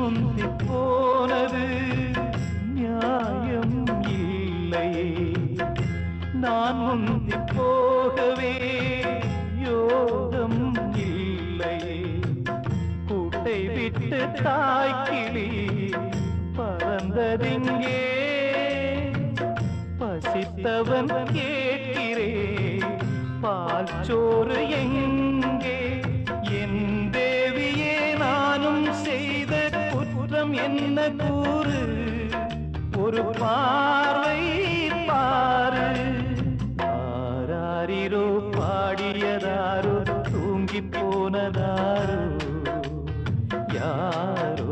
முந்தி போனது நியாயம் இல்லையே. நான் முந்தி போகவே யோகம் இல்லையே. கூட்டை விட்டு தாய்க்கிளி பறந்ததிங்கே. பசித்தவன் கேட்கிறே பால் சோறு எங்க என்ன கூறு? ஒரு பார்வை பாரு. ஆராரிரோ பாடியதாரோ தூங்கி போனதாரோ யாரோ